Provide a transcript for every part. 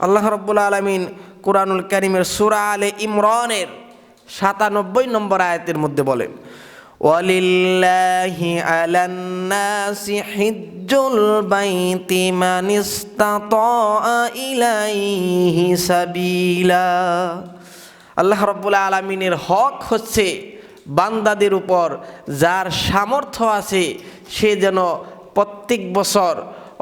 আল্লাহ রব্বুল আলমিন কোরআনুল করিমের সুরা আলে ইমরানের সাতানব্বই নম্বর আয়াতের মধ্যে বলেন, ওয়ালিল্লাহি আলান্নাসি হিজ্জুল বাইতি মান ইসতাতা ইলাইহি সাবিলা। আল্লাহ রব্বুল আলমিনের হক হচ্ছে বান্দাদের উপর যার সামর্থ্য আছে সে যেন প্রত্যেক বছর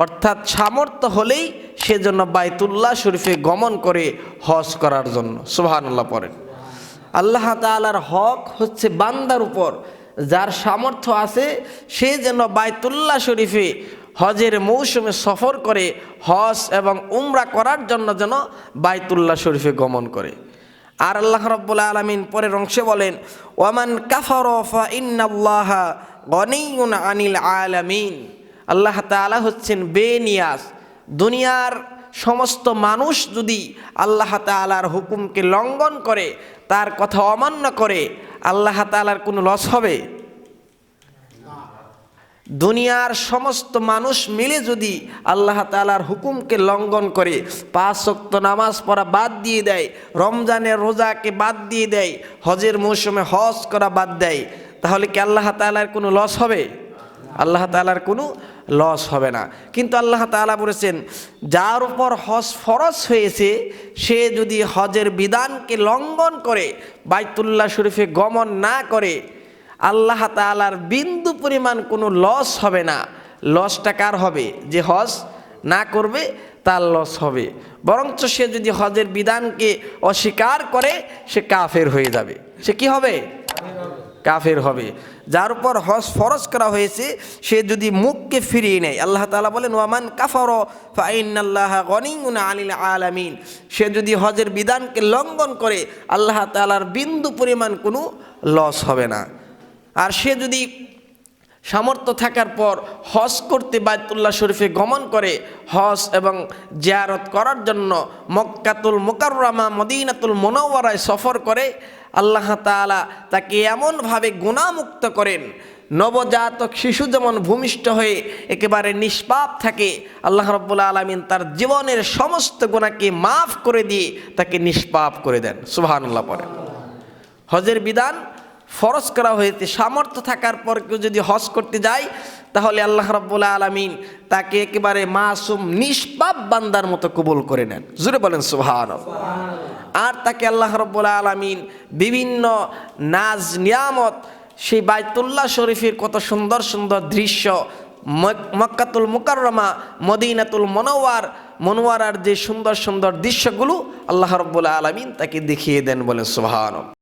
অর্থাৎ সামর্থ্য হলেই সে যেন বাইতুল্লাহ শরীফে গমন করে হজ করার জন্য। সুবহানাল্লাহ পড়েন। আল্লাহ তাআলার হক হচ্ছে বান্দার উপর। যার সামর্থ্য আছে, সে যেন বাইতুল্লাহ শরীফে হজের মৌসুমে সফর করে, হজ এবং উমরা করার জন্য যেন বাইতুল্লাহ শরীফে গমন করে। আর আল্লাহ রব্বুল আলমিন পরের অংশে বলেন, ওয়ামান কাফর ফা ইন্নাল্লাহ আনিল আলামিন। আল্লাহ তাআলা হচ্ছেন বেনিয়াস দুনিয়ার সমস্ত মানুষ যদি আল্লাহ তাআলার হুকুমকে লঙ্ঘন করে, তার কথা অমান্য করে, আল্লাহ তালার কোনো লস হবে? দুনিয়ার সমস্ত মানুষ মিলে যদি আল্লাহ তালার হুকুমকে লঙ্ঘন করে, পাঁচ শক্ত নামাজ পড়া বাদ দিয়ে দেয়, রমজানের রোজাকে বাদ দিয়ে দেয়, হজের মৌসুমে হজ করা বাদ দেয়, তাহলে কি আল্লাহ তালার কোনো লস হবে? আল্লাহ তালার কোনো লস হবে না। কিন্তু আল্লাহ তালা বলেছেন, যার উপর হজ ফরজ হয়েছে, সে যদি হজের বিধানকে লঙ্ঘন করে, বাইতুল্লাহ শরীফে গমন না করে, আল্লাহ তালার বিন্দু পরিমাণ কোনো লস হবে না। লসটা কার হবে? যে হজ না করবে, তার লস হবে। বরঞ্চ সে যদি হজের বিধানকে অস্বীকার করে, সে কাফের হয়ে যাবে। সে কি হবে? কাফের হবে। যার উপর হজ ফরজ করা হয়েছে, সে যদি মুখকে ফিরিয়ে নেয়, আল্লাহ তালা বলেন, ওয়ামান কাফর ফাইনাল্লাহ গনিউন আলিল আলামিন। সে যদি হজের বিধানকে লঙ্ঘন করে, আল্লাহ তালার বিন্দু পরিমাণ কোনো লস হবে না। আর সে যদি সামর্থ্য থাকার পর হজ করতে বায়তুল্লাহ শরীফে গমন করে হজ এবং জিয়ারত করার জন্য মক্কাতুল মোকাররামা, মদিনাতুল মোনাওয়ারায় সফর করে আল্লাহ তাআলা তাকে এমনভাবে গুণামুক্ত করেন। নবজাতক শিশু যেমন ভূমিষ্ঠ হয়ে একেবারে নিষ্পাপ থাকে, আল্লাহ রব্বুল্লা আলমিন তার জীবনের সমস্ত গুণাকে মাফ করে দিয়ে তাকে নিষ্পাপ করে দেন। সুবহানাল্লাহ পরে হজের বিধান ফরজ করা হয়েছে, সামর্থ্য থাকার পর কেউ যদি হজ করতে যায়, তাহলে আল্লাহ রব্বুল্লা আলমিন তাকে একেবারে মাসুম, নিষ্পাপ বান্দার মতো কবুল করে নেন। জুড়ে বলেন সুহান আর তাকে আল্লাহ রব্বুল্লা আলমিন বিভিন্ন নাজ, নিয়ামত, সেই বাইতুল্লাহ শরীফের কত সুন্দর সুন্দর দৃশ্য, মক- মক্কাতুল মুকাররমা, মদিনাতুল মনোয়ার মনোয়ারার যে সুন্দর সুন্দর দৃশ্যগুলো আল্লাহ রব্বুল্লা আলমিন তাকে দেখিয়ে দেন বলেন সুবহান